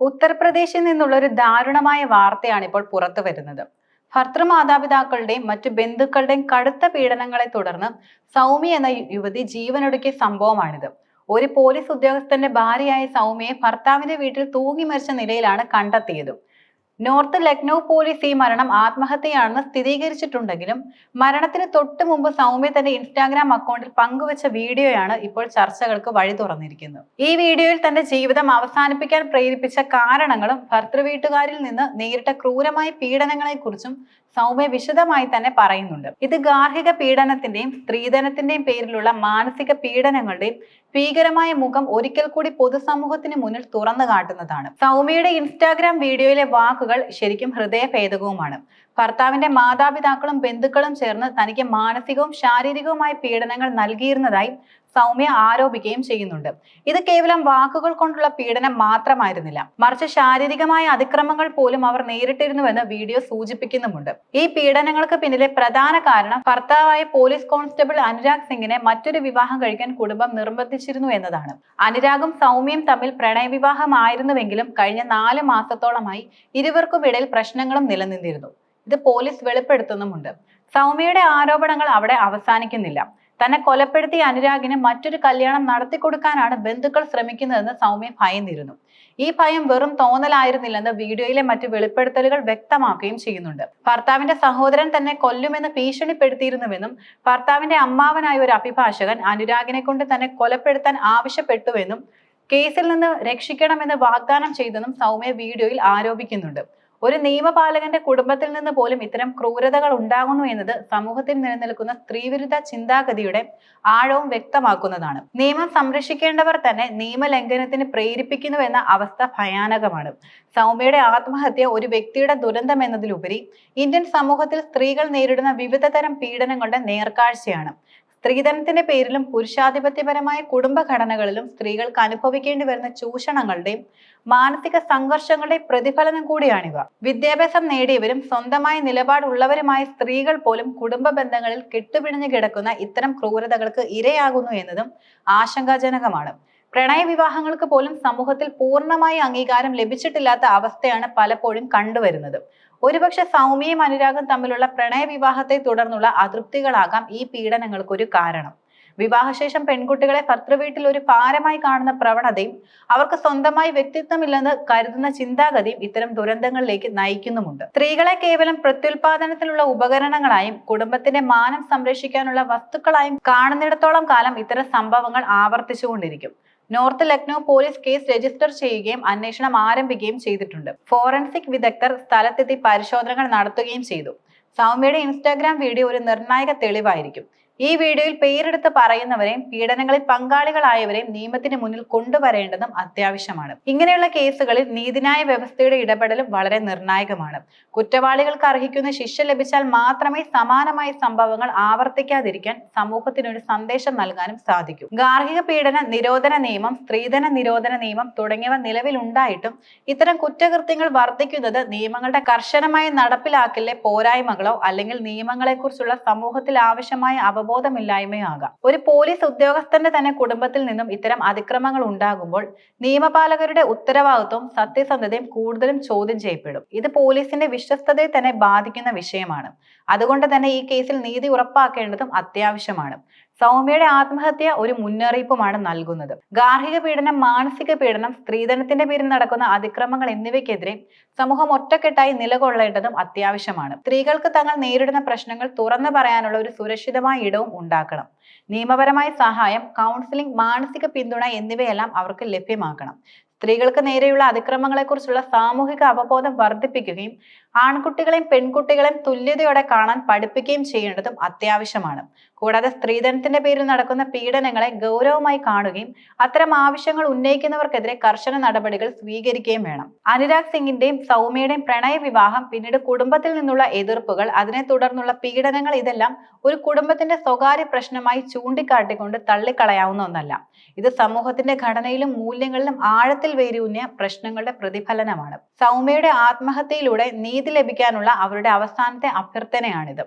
ഉത്തർപ്രദേശിൽ നിന്നുള്ള ഒരു ദാരുണമായ വാർത്തയാണ് ഇപ്പോൾ പുറത്തു വരുന്നത്. ഭർത്തൃമാതാപിതാക്കളുടെയും മറ്റു ബന്ധുക്കളുടെയും കടുത്ത പീഡനങ്ങളെ തുടർന്ന് സൗമ്യ എന്ന യുവതി ജീവനൊടുക്കിയ സംഭവമാണിത്. ഒരു പോലീസ് ഉദ്യോഗസ്ഥന്റെ ഭാര്യയായ സൗമ്യയെ ഭർത്താവിന്റെ വീട്ടിൽ തൂങ്ങി മരിച്ച നിലയിലാണ് കണ്ടെത്തിയത്. നോർത്ത് ലക്നൗ പോലീസ് ഈ മരണം ആത്മഹത്യയാണെന്ന് സ്ഥിരീകരിച്ചിട്ടുണ്ടെങ്കിലും മരണത്തിന് തൊട്ടു മുമ്പ് സൗമ്യ തന്റെ ഇൻസ്റ്റാഗ്രാം അക്കൗണ്ടിൽ പങ്കുവച്ച വീഡിയോയാണ് ഇപ്പോൾ ചർച്ചകൾക്ക് വഴി തുറന്നിരിക്കുന്നത്. ഈ വീഡിയോയിൽ തന്റെ ജീവിതം അവസാനിപ്പിക്കാൻ പ്രേരിപ്പിച്ച കാരണങ്ങളും ഭർത്തൃവീട്ടുകാരിൽ നിന്ന് നേരിട്ട ക്രൂരമായ പീഡനങ്ങളെക്കുറിച്ചും സൗമ്യ വിശദമായി തന്നെ പറയുന്നുണ്ട്. ഇത് ഗാർഹിക പീഡനത്തിന്റെയും സ്ത്രീധനത്തിന്റെയും പേരിലുള്ള മാനസിക പീഡനങ്ങളുടെയും ഭീകരമായ മുഖം ഒരിക്കൽ കൂടി പൊതുസമൂഹത്തിന് മുന്നിൽ തുറന്നു കാട്ടുന്നതാണ്. സൗമ്യയുടെ ഇൻസ്റ്റാഗ്രാം വീഡിയോയിലെ വാക്കുകൾ ശരിക്കും ഹൃദയഭേദകവുമാണ്. ഭർത്താവിന്റെ മാതാപിതാക്കളും ബന്ധുക്കളും ചേർന്ന് തനിക്ക് മാനസികവും ശാരീരികവുമായ പീഡനങ്ങൾ നൽകിയിരുന്നതായി സൗമ്യ ആരോപിക്കുകയും ചെയ്യുന്നുണ്ട്. ഇത് കേവലം വാക്കുകൾ കൊണ്ടുള്ള പീഡനം മാത്രമായിരുന്നില്ല. മറിച്ച് ശാരീരികമായ അതിക്രമങ്ങൾ പോലും അവർ നേരിട്ടിരുന്നുവെന്ന് വീഡിയോ സൂചിപ്പിക്കുന്നുമുണ്ട്. ഈ പീഡനങ്ങൾക്ക് പിന്നിലെ പ്രധാന കാരണം ഭർത്താവായ പോലീസ് കോൺസ്റ്റബിൾ അനുരാഗ് സിംഗിനെ മറ്റൊരു വിവാഹം കഴിക്കാൻ കുടുംബം നിർബന്ധിച്ചിരുന്നു എന്നതാണ്. അനുരാഗും സൗമ്യയും തമ്മിൽ പ്രണയവിവാഹമായിരുന്നുവെങ്കിലും കഴിഞ്ഞ നാല് മാസത്തോളമായി ഇരുവർക്കും ഇടയിൽ പ്രശ്നങ്ങളും നിലനിന്നിരുന്നു. ഇത് പോലീസ് വെളിപ്പെടുത്തുന്നുമുണ്ട്. സൗമ്യയുടെ ആരോപണങ്ങൾ അവിടെ അവസാനിക്കുന്നില്ല. തന്നെ കൊലപ്പെടുത്തിയ അനുരാഗിന് മറ്റൊരു കല്യാണം നടത്തി കൊടുക്കാനാണ് ബന്ധുക്കൾ ശ്രമിക്കുന്നതെന്ന് സൗമ്യ ഭയന്നിരുന്നു. ഈ ഭയം വെറും തോന്നലായിരുന്നില്ലെന്ന് വീഡിയോയിലെ മറ്റ് വെളിപ്പെടുത്തലുകൾ വ്യക്തമാക്കുകയും ചെയ്യുന്നുണ്ട്. ഭർത്താവിന്റെ സഹോദരൻ തന്നെ കൊല്ലുമെന്ന് ഭീഷണിപ്പെടുത്തിയിരുന്നുവെന്നും ഭർത്താവിന്റെ അമ്മാവനായ ഒരു അഭിഭാഷകൻ അനുരാഗിനെ കൊണ്ട് തന്നെ കൊലപ്പെടുത്താൻ ആവശ്യപ്പെട്ടുവെന്നും കേസിൽ നിന്ന് രക്ഷിക്കണമെന്ന് വാഗ്ദാനം ചെയ്തെന്നും സൗമ്യ വീഡിയോയിൽ ആരോപിക്കുന്നുണ്ട്. ഒരു നിയമപാലകന്റെ കുടുംബത്തിൽ നിന്ന് പോലും ഇത്തരം ക്രൂരതകൾ ഉണ്ടാകുന്നു എന്നത് സമൂഹത്തിൽ നിലനിൽക്കുന്ന സ്ത്രീവിരുദ്ധ ചിന്താഗതിയുടെ ആഴവും വ്യക്തമാക്കുന്നതാണ്. നിയമം സംരക്ഷിക്കേണ്ടവർ തന്നെ നിയമലംഘനത്തിന് പ്രേരിപ്പിക്കുന്നു എന്ന അവസ്ഥ ഭയാനകമാണ്. സൗമ്യയുടെ ആത്മഹത്യ ഒരു വ്യക്തിയുടെ ദുരന്തം എന്നതിലുപരി ഇന്ത്യൻ സമൂഹത്തിൽ സ്ത്രീകൾ നേരിടുന്ന വിവിധ തരം പീഡനങ്ങളുടെ നേർക്കാഴ്ചയാണ്. സ്ത്രീധനത്തിന്റെ പേരിലും പുരുഷാധിപത്യപരമായ കുടുംബഘടനകളിലും സ്ത്രീകൾക്ക് അനുഭവിക്കേണ്ടി വരുന്ന ചൂഷണങ്ങളുടെയും മാനസിക സംഘർഷങ്ങളുടെയും പ്രതിഫലനം കൂടിയാണിവ. വിദ്യാഭ്യാസം നേടിയവരും സ്വന്തമായ നിലപാടുള്ളവരുമായ സ്ത്രീകൾ പോലും കുടുംബ ബന്ധങ്ങളിൽ കെട്ടുപിടിഞ്ഞു കിടക്കുന്ന ഇത്തരം ക്രൂരതകൾക്ക് ഇരയാകുന്നു എന്നതും ആശങ്കാജനകമാണ്. പ്രണയ വിവാഹങ്ങൾക്ക് പോലും സമൂഹത്തിൽ പൂർണമായി അംഗീകാരം ലഭിച്ചിട്ടില്ലാത്ത അവസ്ഥയാണ് പലപ്പോഴും കണ്ടുവരുന്നത്. ഒരുപക്ഷെ സൗമ്യയും അനുരാഗം തമ്മിലുള്ള പ്രണയ വിവാഹത്തെ തുടർന്നുള്ള അതൃപ്തികളാകാം ഈ പീഡനങ്ങൾക്കൊരു കാരണം. വിവാഹശേഷം പെൺകുട്ടികളെ ഭർത്തൃവീട്ടിൽ ഒരു ഭാരമായി കാണുന്ന പ്രവണതയും അവർക്ക് സ്വന്തമായി വ്യക്തിത്വമില്ലെന്ന് കരുതുന്ന ചിന്താഗതിയും ഇത്തരം ദുരന്തങ്ങളിലേക്ക് നയിക്കുന്നുമുണ്ട്. സ്ത്രീകളെ കേവലം പ്രത്യുൽപാദനത്തിലുള്ള ഉപകരണങ്ങളായും കുടുംബത്തിന്റെ മാനം സംരക്ഷിക്കാനുള്ള വസ്തുക്കളായും കാണുന്നിടത്തോളം കാലം ഇത്തരം സംഭവങ്ങൾ ആവർത്തിച്ചുകൊണ്ടിരിക്കും. North Lucknow police case register ചെയ്യുകയും അന്വേഷണം ആരംഭിക്കുകയും ചെയ്തിട്ടുണ്ട്. ഫോറൻസിക് വിദഗ്ധർ സ്ഥലത്തെത്തി പരിശോധനകൾ നടത്തുകയും ചെയ്തു. സൗമ്യയുടെ ഇൻസ്റ്റാഗ്രാം വീഡിയോ ഒരു നിർണായക തെളിവായിരിക്കും. ഈ വീഡിയോയിൽ പേരെടുത്ത് പറയുന്നവരെയും പീഡനങ്ങളിൽ പങ്കാളികളായവരെയും നിയമത്തിന് മുന്നിൽ കൊണ്ടുവരേണ്ടതും അത്യാവശ്യമാണ്. ഇങ്ങനെയുള്ള കേസുകളിൽ നീതിന്യായ വ്യവസ്ഥയുടെ ഇടപെടലും വളരെ നിർണായകമാണ്. കുറ്റവാളികൾക്ക് അർഹിക്കുന്ന ശിക്ഷ ലഭിച്ചാൽ മാത്രമേ സമാനമായ സംഭവങ്ങൾ ആവർത്തിക്കാതിരിക്കാൻ സമൂഹത്തിനൊരു സന്ദേശം നൽകാനും സാധിക്കൂ. ഗാർഹിക പീഡന നിരോധന നിയമം സ്ത്രീധന നിരോധന നിയമം തുടങ്ങിയവ നിലവിലുണ്ടായിട്ടും ഇത്തരം കുറ്റകൃത്യങ്ങൾ വർദ്ധിക്കുന്നത് നിയമങ്ങളുടെ കർശനമായ നടപ്പിലാക്കലിലെ പോരായ്മകളോ അല്ലെങ്കിൽ നിയമങ്ങളെക്കുറിച്ചുള്ള സമൂഹത്തിൽ ആവശ്യമായ അവബോധം അവബോധമില്ലായ്മയാകാം ഒരു പോലീസ് ഉദ്യോഗസ്ഥന്റെ തന്നെ കുടുംബത്തിൽ നിന്നും ഇത്തരം അതിക്രമങ്ങൾ ഉണ്ടാകുമ്പോൾ നിയമപാലകരുടെ ഉത്തരവാദിത്വം സത്യസന്ധതയും കൂടുതലും ചോദ്യം ചെയ്യപ്പെടും. ഇത് പോലീസിന്റെ വിശ്വസ്തതയെ തന്നെ ബാധിക്കുന്ന വിഷയമാണ്. അതുകൊണ്ട് തന്നെ ഈ കേസിൽ നീതി ഉറപ്പാക്കേണ്ടതും അത്യാവശ്യമാണ്. സൗമ്യയുടെ ആത്മഹത്യ ഒരു മുന്നറിയിപ്പുമാണ് നൽകുന്നത്. ഗാർഹിക പീഡനം മാനസിക പീഡനം സ്ത്രീധനത്തിന്റെ പേരിൽ നടക്കുന്ന അതിക്രമങ്ങൾ എന്നിവയ്ക്കെതിരെ സമൂഹം ഒറ്റക്കെട്ടായി നിലകൊള്ളേണ്ടതും അത്യാവശ്യമാണ്. സ്ത്രീകൾക്ക് തങ്ങൾ നേരിടുന്ന പ്രശ്നങ്ങൾ തുറന്നു പറയാനുള്ള ഒരു സുരക്ഷിതമായ ഇടവും ഉണ്ടാക്കണം. നിയമപരമായ സഹായം കൗൺസിലിംഗ് മാനസിക പിന്തുണ എന്നിവയെല്ലാം അവർക്ക് ലഭ്യമാക്കണം. സ്ത്രീകൾക്ക് നേരെയുള്ള അതിക്രമങ്ങളെക്കുറിച്ചുള്ള സാമൂഹിക അവബോധം വർദ്ധിപ്പിക്കുകയും ആൺകുട്ടികളെയും പെൺകുട്ടികളെയും തുല്യതയോടെ കാണാൻ പഠിപ്പിക്കുകയും ചെയ്യേണ്ടതും അത്യാവശ്യമാണ്. കൂടാതെ സ്ത്രീധനത്തിന്റെ പേരിൽ നടക്കുന്ന പീഡനങ്ങളെ ഗൗരവമായി കാണുകയും അത്തരം ആവശ്യങ്ങൾ ഉന്നയിക്കുന്നവർക്കെതിരെ കർശന നടപടികൾ സ്വീകരിക്കുകയും വേണം. അനുരാഗ് സിംഗിന്റെയും സൗമ്യയുടെയും പ്രണയ വിവാഹം പിന്നീട് കുടുംബത്തിൽ നിന്നുള്ള എതിർപ്പുകൾ അതിനെ തുടർന്നുള്ള പീഡനങ്ങൾ ഇതെല്ലാം ഒരു കുടുംബത്തിന്റെ സ്വകാര്യ പ്രശ്നമായി ചൂണ്ടിക്കാട്ടിക്കൊണ്ട് തള്ളിക്കളയാവുന്ന ഒന്നല്ല. ഇത് സമൂഹത്തിന്റെ ഘടനയിലും മൂല്യങ്ങളിലും ആഴത്തിൽ വേരൂന്നിയ പ്രശ്നങ്ങളുടെ പ്രതിഫലനമാണ്. സൗമ്യയുടെ ആത്മഹത്യയിലൂടെ നീതി ലഭിക്കാനുള്ള അവരുടെ അവസാനത്തെ അഭ്യർത്ഥനയാണിത്.